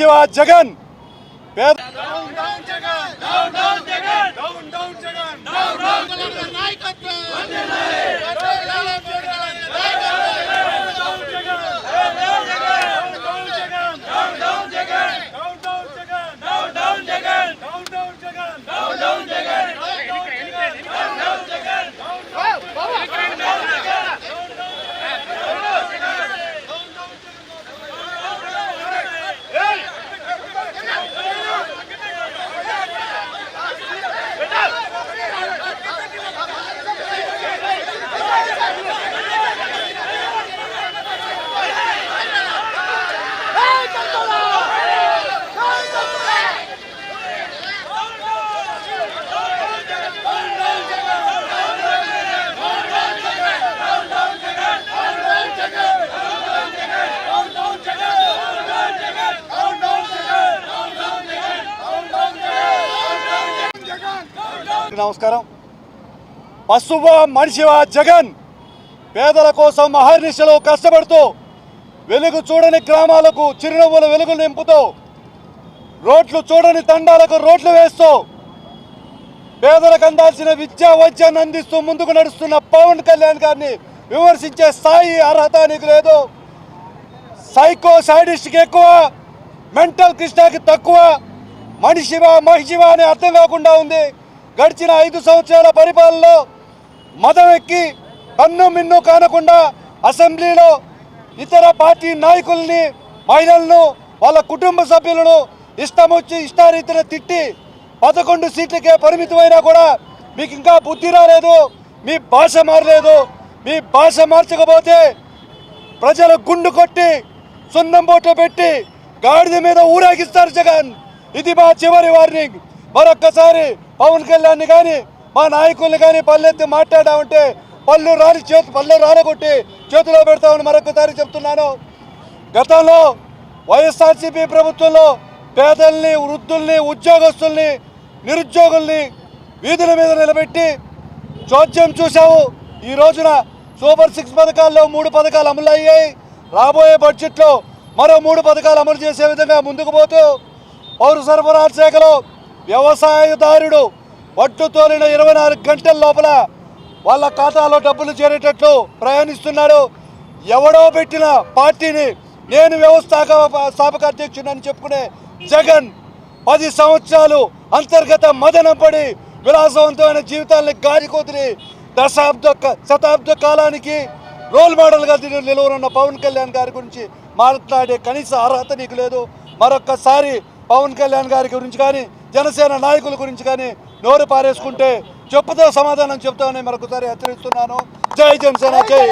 మనిషివా జగన్ పేద నమస్కారం. పశువ మనిషివా జగన్. పేదల కోసం అహర్నిశలు కష్టపడుతూ వెలుగు చూడని గ్రామాలకు చిరునవ్వుల వెలుగులు నింపుతూ రోడ్లు చూడని తండాలకు రోడ్లు వేస్తూ పేదలకు అందాల్సిన విద్యా వైద్యాన్ని అందిస్తూ ముందుకు నడుస్తున్న పవన్ కళ్యాణ్ గారిని విమర్శించే స్థాయి అర్హత నీకు లేదు. సైకో సైడిస్ట్కి ఎక్కువ మెంటల్ కృష్ణకి తక్కువ మనిషివా మహిషివా అని అర్థం కాకుండా ఉంది. గడిచిన ఐదు సంవత్సరాల పరిపాలనలో మదం ఎక్కి కన్ను మిన్ను కానకుండా అసెంబ్లీలో ఇతర పార్టీ నాయకుల్ని మహిళలను వాళ్ళ కుటుంబ సభ్యులను ఇష్టం వచ్చి ఇష్టారీతిన తిట్టి పదకొండు సీట్లకే పరిమితమైనా కూడా మీకు ఇంకా బుద్ధి రాలేదు మీ భాష మారలేదు మీ భాష మార్చకపోతే ప్రజల గుండు కొట్టి సున్నం బోట్లు పెట్టి గాడిద మీద ఊరేగిస్తారు జగన్. ఇది మా చివరి వార్నింగ్. మరొక్కసారి పవన్ కళ్యాణ్ కానీ మా నాయకుల్ని కానీ పల్లెత్తి మాట్లాడామంటే పళ్ళు రాని చేతు పళ్ళు రానగొట్టి చేతిలో పెడతామని మరొకసారి చెప్తున్నాను. గతంలో వైఎస్ఆర్సీపీ ప్రభుత్వంలో పేదల్ని వృద్ధుల్ని ఉద్యోగస్తుల్ని నిరుద్యోగుల్ని వీధుల మీద నిలబెట్టి చోద్యం చూశావు ఈ రోజున సూపర్ సిక్స్ పథకాల్లో మూడు పథకాలు అమలు అయ్యాయి రాబోయే బడ్జెట్లో మరో మూడు పథకాలు అమలు చేసే విధంగా ముందుకు పోతూ పౌర సరఫరా శాఖలో వ్యవసాయదారుడు వడ్డు తోలిన ఇరవై నాలుగు గంటల లోపల వాళ్ళ ఖాతాలో డబ్బులు చేరేటట్లు ప్రయాణిస్తున్నాడు. ఎవడో పెట్టిన పార్టీని నేను వ్యవస్థాపక స్థాపక అధ్యక్షుడని చెప్పుకునే జగన్ పది సంవత్సరాలు అంతర్గత మదనం పడి విలాసవంతమైన జీవితాన్ని గాలికొదిరి దశాబ్ద శతాబ్ద కాలానికి రోల్ మోడల్గా నిలవనున్న నిలువనున్న పవన్ కళ్యాణ్ గారి గురించి మాట్లాడే కనీస అర్హత నీకు లేదు. మరొక్కసారి పవన్ కళ్యాణ్ గారి గురించి కానీ జనసేన నాయకుల గురించి కానీ నోరు పారేసుకుంటే చెప్పుతో సమాధానం చెప్తామని మరొకసారి హెచ్చరిస్తున్నాను. జై జనసేన జై.